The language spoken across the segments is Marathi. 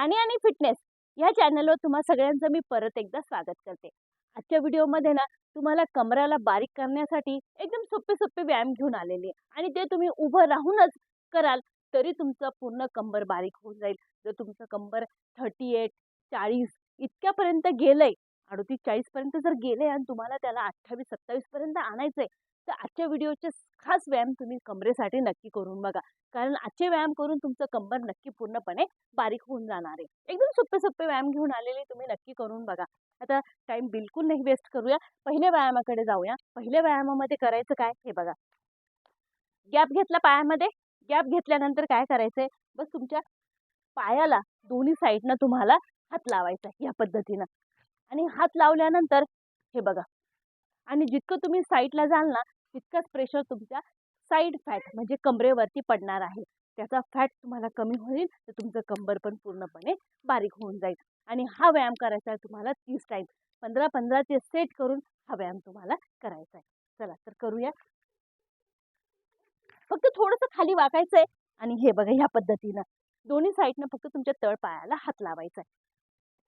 प्राणी आणि फिटनेस या चॅनलवर तुम्हा सगळ्यांचं मी परत एकदा स्वागत करते. आजच्या व्हिडिओमध्ये ना तुम्हाला कमराला बारीक करण्यासाठी एकदम सोपे सोपे व्यायाम घेऊन आलेले आणि ते तुम्ही उभं राहूनच कराल तरी तुमचं पूर्ण कंबर बारीक होऊन जाईल. जर तुमचं कंबर थर्टी एट चाळीस इतक्यापर्यंत गेलंय अडतीस चाळीसपर्यंत जर गेले आणि तुम्हाला त्याला अठ्ठावीस सत्तावीसपर्यंत आणायचंय तर आजच्या व्हिडिओचे खास व्यायाम तुम्ही कमरेसाठी नक्की करून बघा. कारण आजचे व्यायाम करून तुमचं कंबर नक्की पूर्णपणे बारीक होऊन जाणार आहे. एकदम सोपे सोपे व्यायाम घेऊन आलेले तुम्ही नक्की करून बघा. आता टाइम बिलकुल नाही वेस्ट करूया. पहिल्या व्यायामाकडे जाऊया. पहिल्या व्यायामामध्ये करायचं काय? हे बघा. गॅप घेतला पायामध्ये. गॅप घेतल्यानंतर काय करायचंय? बस तुमच्या पायाला दोन्ही साईडनं तुम्हाला हात लावायचा आहे या पद्धतीनं. आणि हात लावल्यानंतर हे बघा. आणि जितकं तुम्ही साईडला जाल ना तितकंच प्रेशर तुमच्या साईड फॅट म्हणजे कमरेवरती पडणार आहे. त्याचा फॅट तुम्हाला कमी होईल तर तुमचं कंबर पण पूर्णपणे बारीक होऊन जाईल. आणि हा व्यायाम करायचा आहे तुम्हाला तीस टाईम पंधरा पंधरा ते सेट करून हा व्यायाम तुम्हाला करायचा आहे. चला तर करूया. फक्त थोडंसं खाली वाकायचं आहे. आणि हे बघा ह्या पद्धतीनं. दोन्ही साईडनं फक्त तुमच्या तळपायाला हात लावायचा आहे.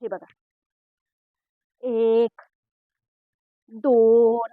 हे बघा. एक दोन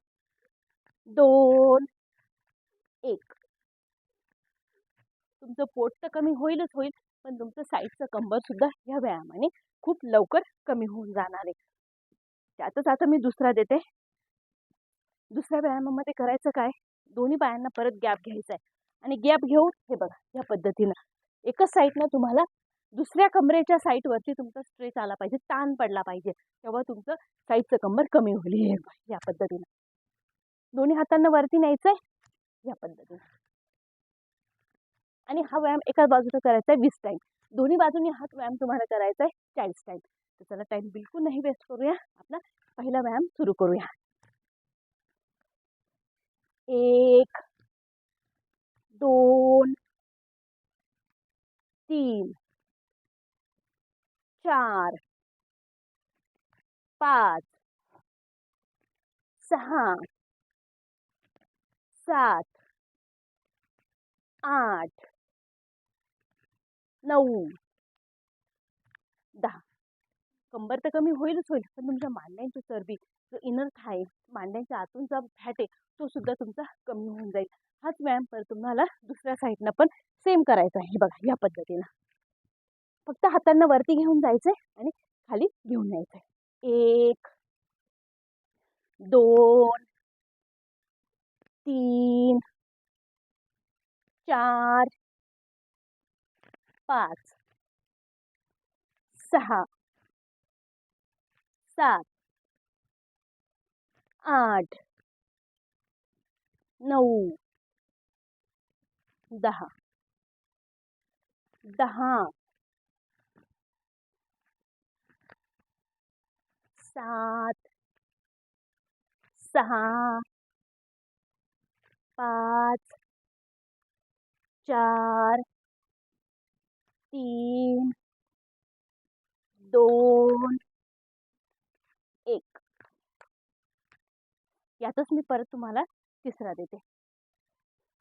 दोन एक. तुमचं पोट तर कमी होईलच होईल पण तुमचं साईडचं कंबर सुद्धा ह्या व्यायामाने खूप लवकर कमी होऊन जाणार आहे. त्यातच आता मी दुसरा देते. दुसऱ्या व्यायामामध्ये करायचं काय? दोन्ही पायांना परत गॅप घ्यायचा आहे. आणि गॅप घेऊन हे बघा या पद्धतीनं. एकच साईडनं तुम्हाला दुसऱ्या कमरेच्या साईटवरती तुमचा स्ट्रेच आला पाहिजे ताण पडला पाहिजे तेव्हा तुमचं साईडचं कंबर कमी होईल हे या पद्धतीनं. दोन्ही हातांना वरती न्यायचंय? या पद्धतीने. आणि हा व्यायाम एका बाजूला करायचा आहे वीस टाईम दोन्ही बाजूनी हा व्यायाम तुम्हाला करायचा आहे चाळीस टाईम तर चला टाईम बिलकुल नाही वेस्ट करूया. आपला पहिला व्यायाम सुरू करूया. एक दोन तीन चार पाच सहा सात आठ नऊ दहा. कंबर तर कमी होईलच होईल पण तुमच्या मांड्यांची चरबी जो इनर थाय मांड्यांच्या आतून जो फॅट आहे तो सुद्धा तुमचा कमी होऊन जाईल. हाच व्यायाम पर तुम्हाला दुसऱ्या साईडनं पण सेम करायचा आहे. बघा या पद्धतीनं. फक्त हातांना वरती घेऊन जायचंय आणि खाली घेऊन यायचंय. एक दोन तीन चार पाच सहा सात आठ नऊ दहा दहा सात सहा पाच चार तीन दोन एक. यातच मी परत तुम्हाला तिसरा देते.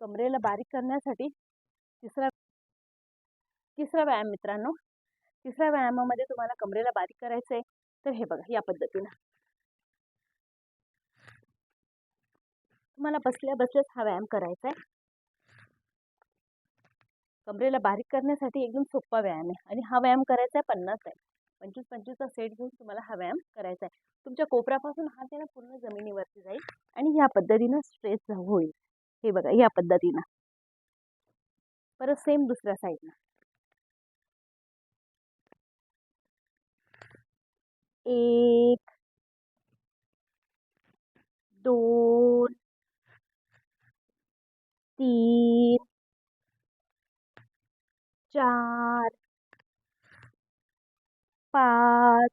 कमरेला बारीक करण्यासाठी तिसरा तिसरा व्यायाम मित्रांनो. तिसऱ्या व्यायामामध्ये तुम्हाला कमरेला बारीक करायचं आहे तर हे बघा या पद्धतीनं. तुम्हाला बसल्या बसल्याच हा व्यायाम करायचा आहे. कमरेला बारीक करण्यासाठी एकदम सोपा व्यायाम आहे आणि हा व्यायाम करायचा आहे पन्नास आहे. पंचवीस पंचवीसचा सेट घेऊन तुम्हाला हा व्यायाम करायचा आहे. तुमच्या कोपऱ्यापासून हात आहे पूर्ण जमिनीवरती जाईल आणि ह्या पद्धतीनं स्ट्रेच होईल. हे बघा या पद्धतीनं. परत सेम दुसऱ्या साईडनं एक दोन तीन चार पाच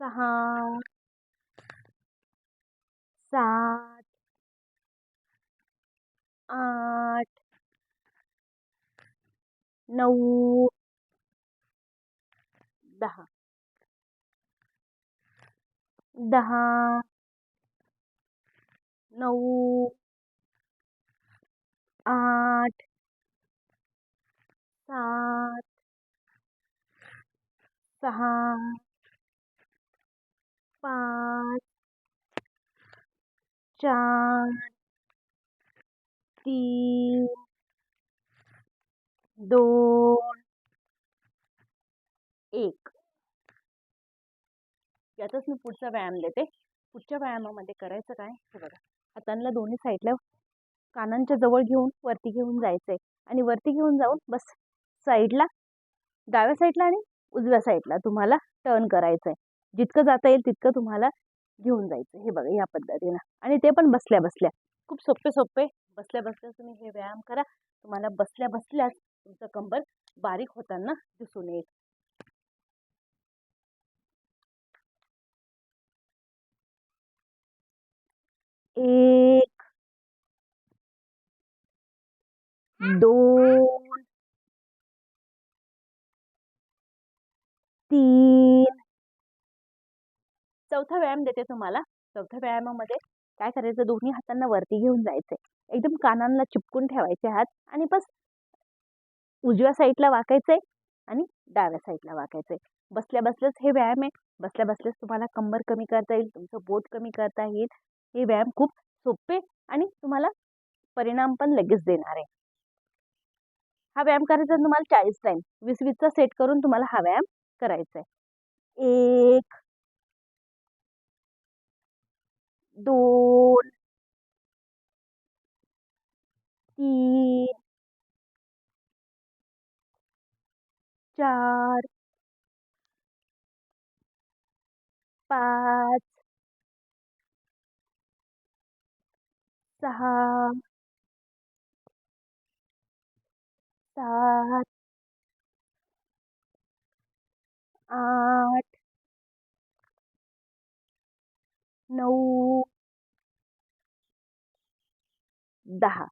सहा सात आठ नऊ दहा। दहा नऊ आठ सात सहा पाच चार तीन दोन एक. याचाच मी पुढचा व्यायाम देते. पुढच्या व्यायामामध्ये करायचं काय? हे बघा. हातांना दोन्ही साईडला कानांच्या जवळ घेऊन वरती घेऊन जायचंय. आणि वरती घेऊन जाऊन बस साईडला डाव्या साईडला आणि उजव्या साईडला तुम्हाला टर्न करायचं आहे जितकं जाता येईल तितकं तुम्हाला घेऊन जायचं हे बघा या पद्धतीनं. आणि ते पण बसल्या बसल्या. खूप सोपे सोपे. बसल्या बसल्या तुम्ही हे व्यायाम करा. तुम्हाला बसल्या बसल्याच तुमचं कंबर बारीक होताना दिसून येईल. एक दोन तीन. चौथा व्यायाम देते तुम्हाला. चौथ्या व्यायामामध्ये काय करायचं? दोन्ही हातांना वरती घेऊन जायचंय. एकदम कानांना चिपकून ठेवायचे हात आणि बस उजव्या साईडला वाकायचंय आणि डाव्या साईडला वाकायचंय. बसल्या बसल्याच हे व्यायाम आहे. बसल्या बसल्याच तुम्हाला कंबर कमी करता येईल तुमचं बोट कमी करता येईल. हे व्यायाम खूप सोपे आणि तुम्हाला परिणाम पण लगेच देणार आहे. हा व्यायाम करायचा तुम्हाला चाळीस टाईम वीस वीसचा सेट करून तुम्हाला हा व्यायाम करायचा आहे एक दोन तीन चार पाच सहा सात आठ। नऊ। दहा।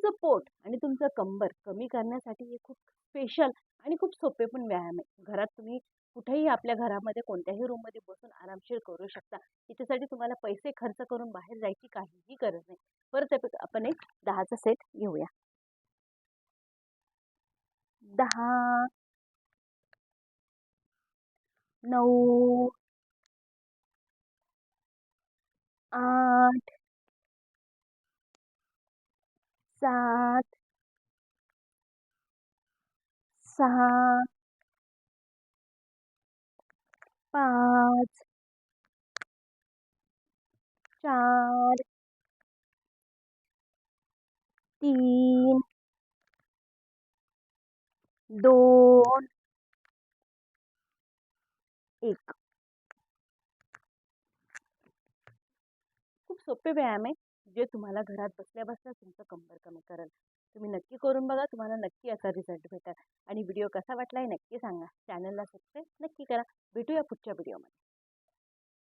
तुमचं पोट आणि तुमचं कंबर कमी करण्यासाठी हे खूप स्पेशल आणि खूप सोपे पण व्यायाम आहे. घरात तुम्ही कुठेही आपल्या घरामध्ये कोणत्याही रूममध्ये बसून आरामशीर करू शकता. याच्यासाठी तुम्हाला पैसे खर्च करून बाहेर जायची काहीही गरज नाही. परत आपण एक दहाचा सेट घेऊया. दहा नऊ आठ सात. सहा पाच. चार. तीन. दोन. एक. खूप सोपे व्यायाम आहे. जे तुम्हाला घरात बसल्या बसल्या तुमचं कंबर कमी करेल. तुम्ही नक्की करून बघा तुम्हाला नक्की याचा रिझल्ट भेटेल. आणि व्हिडिओ कसा वाटला हे नक्की सांगा. चॅनलला सबस्क्राईब नक्की करा. भेटूया पुढच्या व्हिडिओमध्ये